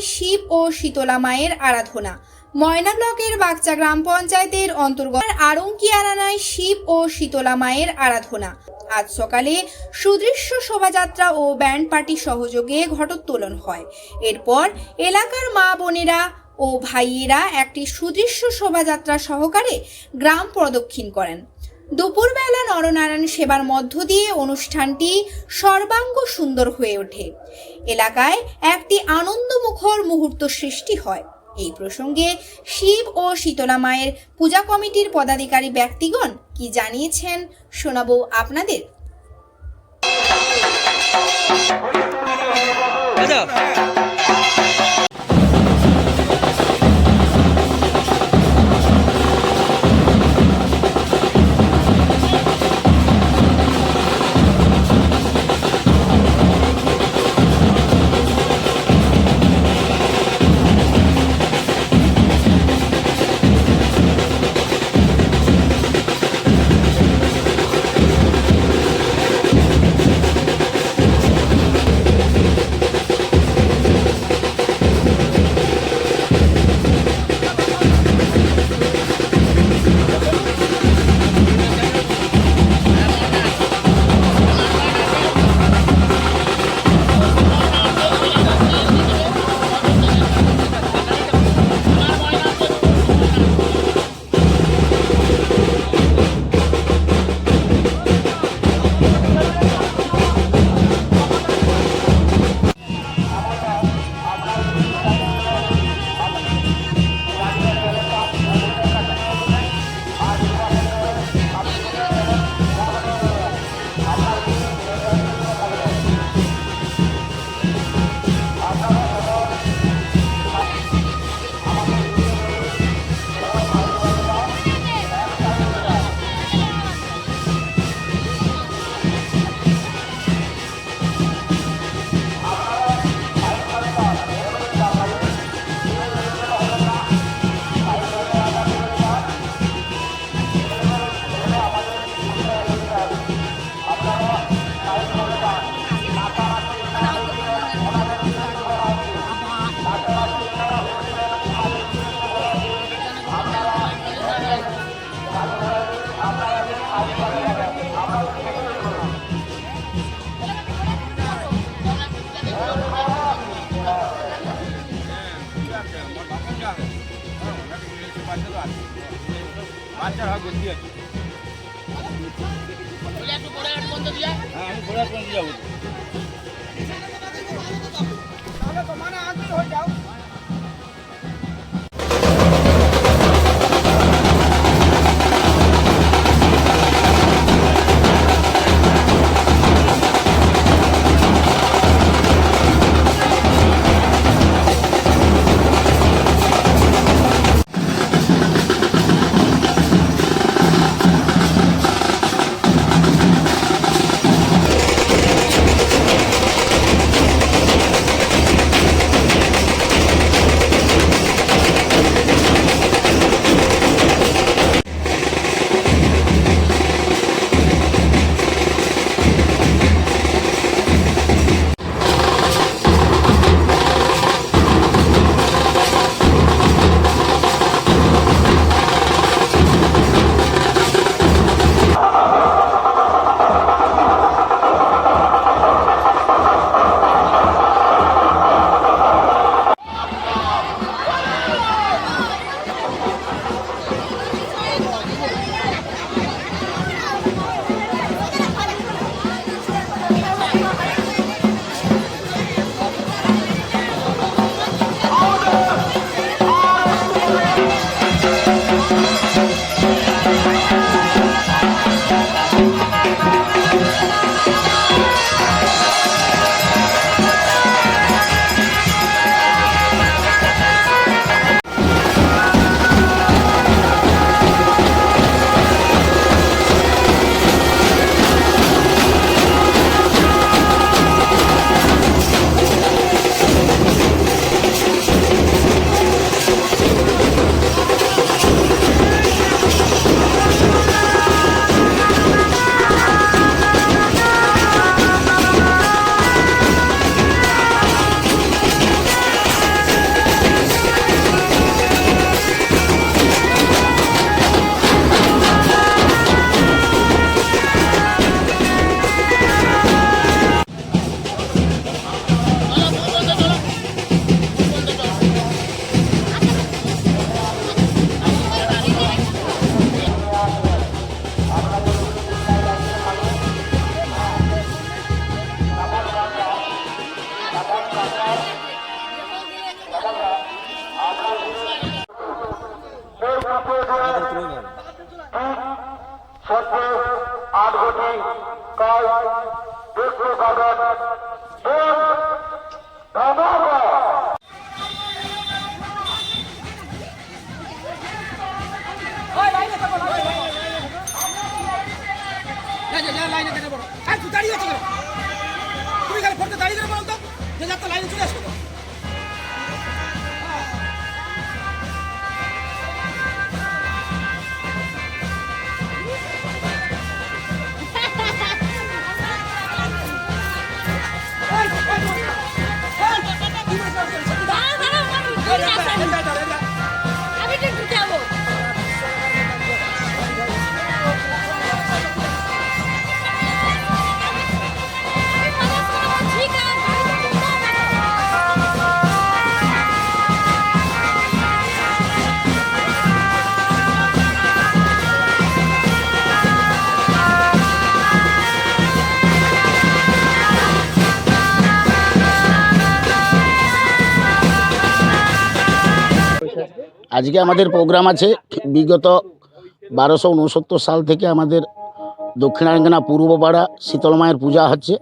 শিব ও শীতলা মায়ের আরাধনা। ময়না ব্লকের বাগচা গ্রাম পঞ্চায়েতের অন্তর্গত আড়ঙ্কি আরানায় শিব ও শীতলা মায়ের আরাধনা। আজ সকালে সুদৃশ্য শোভাযাত্রা ও ব্যান্ড পার্টি সহযোগে ঘটোত্তোলন হয়। এরপর এলাকার মা বোনেরা ও ভাইয়েরা একটি সুদৃশ্য শোভাযাত্রা সহকারে গ্রাম প্রদক্ষিণ করেন। দুপুরবেলা নরনারায়ণ সেবার মধ্য দিয়ে অনুষ্ঠানটি সর্বাঙ্গ সুন্দর হয়ে ওঠে। এলাকায় একটি আনন্দমুখর মুহূর্ত সৃষ্টি হয়। এই প্রসঙ্গে শিব ও শীতলা মায়ের পূজা কমিটির পদাধিকারী ব্যক্তিগণ কি জানিয়েছেন শোনাবো আপনাদের। বাচ্চার হয় আর কি হ্যাঁ আমি ঘোড়ার পর্যন্ত যাব। আট কোটি কাজ দুশো কাগজ আজকে আমাদের প্রোগ্রাম আছে বিগত বারোশো উনসত্তর সাল থেকে আমাদের দক্ষিণাঙ্গনা পূর্বপাড়া শীতলমায়ের পূজা হচ্ছে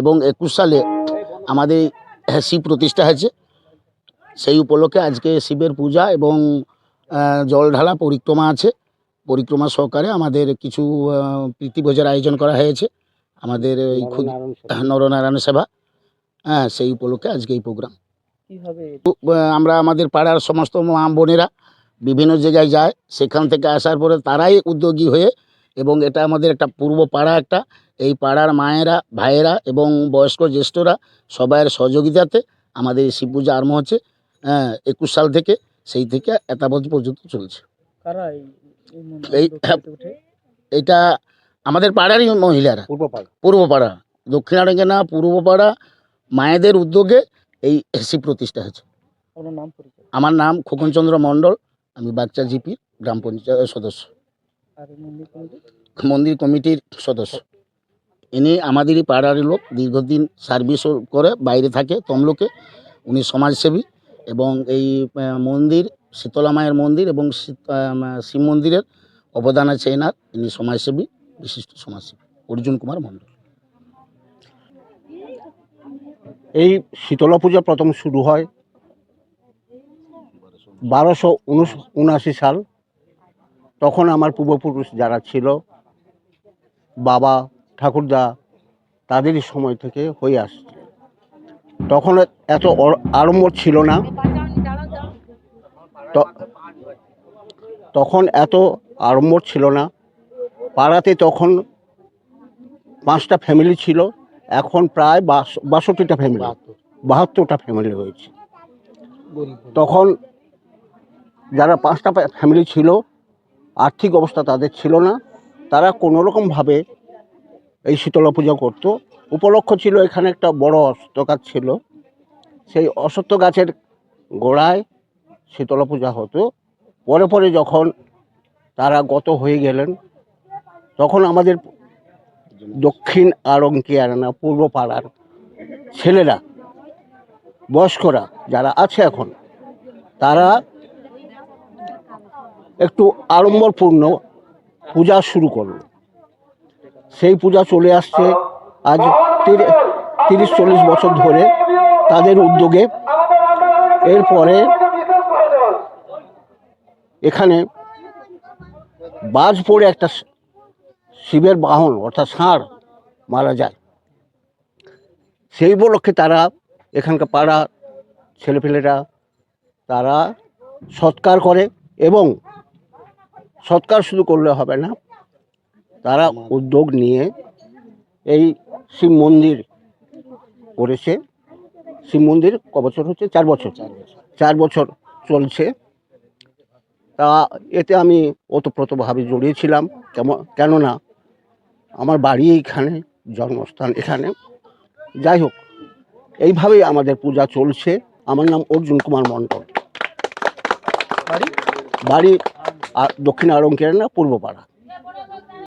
এবং একুশ সালে আমাদের শিব প্রতিষ্ঠা হয়েছে। সেই উপলক্ষে আজকে শিবের পূজা এবং জল ঢালা পরিক্রমা আছে। পরিক্রমা সহকারে আমাদের কিছু প্রীতিভোজের আয়োজন করা হয়েছে। আমাদের এই নরনারায়ণ সেবা। হ্যাঁ সেই উপলক্ষে আজকে এই প্রোগ্রাম আমরা আমাদের পাড়ার সমস্ত মা বোনেরা বিভিন্ন জায়গায় যায় সেখান থেকে আসার পরে তারাই উদ্যোগী হয়ে এবং এটা আমাদের একটা পূর্ব পাড়া একটা এই পাড়ার মায়েরা ভাইয়েরা এবং বয়স্ক জ্যেষ্ঠরা সবাইয়ের সহযোগিতাতে আমাদের এই শিব পূজা আরম্ভ হচ্ছে হ্যাঁ একুশ সাল থেকে সেই থেকে এতাবধ পর্যন্ত চলছে। এই এটা আমাদের পাড়ারই মহিলারা। পূর্ব পাড়া। দক্ষিণারঙ্গনা পূর্ব পাড়া মায়েদের উদ্যোগে এই শিব প্রতিষ্ঠা হয়েছে। আমার নাম খোকনচন্দ্র মণ্ডল আমি বাচ্চা জিপি গ্রাম পঞ্চায়েত সদস্য। মন্দির কমিটির সদস্য। ইনি আমাদেরই পাড়ার লোক দীর্ঘদিন সার্ভিস করে বাইরে থাকে তমলোকে। উনি সমাজসেবী এবং এই মন্দির শীতলা মায়ের মন্দির এবং শিব মন্দিরের অবদান আছে এনার। ইনি সমাজসেবী বিশিষ্ট সমাজসেবী। অর্জুন কুমার মণ্ডল। এই শীতলা পূজা প্রথম শুরু হয় বারোশো উনআশি সাল। তখন আমার পূর্বপুরুষ যারা ছিল, বাবা, ঠাকুরদা, তাদেরই সময় থেকে হয়ে আসছে। তখন এত আড়ম্বর ছিল না। তখন এত আড়ম্বর ছিল না। পাড়াতে তখন পাঁচটা ফ্যামিলি ছিল। এখন প্রায় বাষ- বাষট্টিটা ফ্যামিলি বাহাত্তরটা ফ্যামিলি হয়েছে তখন যারা পাঁচটা ফ্যামিলি ছিল আর্থিক অবস্থা তাদের ছিল না। তারা কোনো রকমভাবে এই শীতলা পূজা করতো। উপলক্ষ ছিল এখানে একটা বড় অশ্বত্থ গাছ ছিল। সেই অশ্বত্থ গাছের গোড়ায় শীতলা পূজা হতো। পরে পরে যখন তারা গত হয়ে গেলেন তখন আমাদের দক্ষিণ আরঙ্কিয়ারানা পূর্ব পাড়ার ছেলেরা, বয়স্করা যারা আছে এখন, তারা একটু আড়ম্বরপূর্ণ পূজা শুরু করল। সেই পূজা চলে আসছে আজ তিরি- তিরিশ চল্লিশ বছর ধরে তাদের উদ্যোগে। এরপরে এখানে বাজ পড়ে একটা শিবের বাহন, অর্থাৎ ষাঁড় মারা যায়। সেই উপলক্ষে তারা এখানকার পাড়া ছেলেপেলেরা তারা সৎকার করে এবং সৎকার শুধু করলে হবে না। তারা উদ্যোগ নিয়ে এই শিব মন্দির করেছে। শিব মন্দির ক বছর হচ্ছে? চার বছর। চার বছর চলছে। তা এতে আমি ওতপ্রোতভাবে জড়িয়েছিলাম কেমন কেননা আমার বাড়ি এইখানে জন্মস্থান এখানে। যাই হোক এইভাবেই আমাদের পূজা চলছে। আমার নাম অর্জুন কুমার মণ্ডল। বাড়ি? দক্ষিণ আরঙ্কের না পূর্বপাড়া।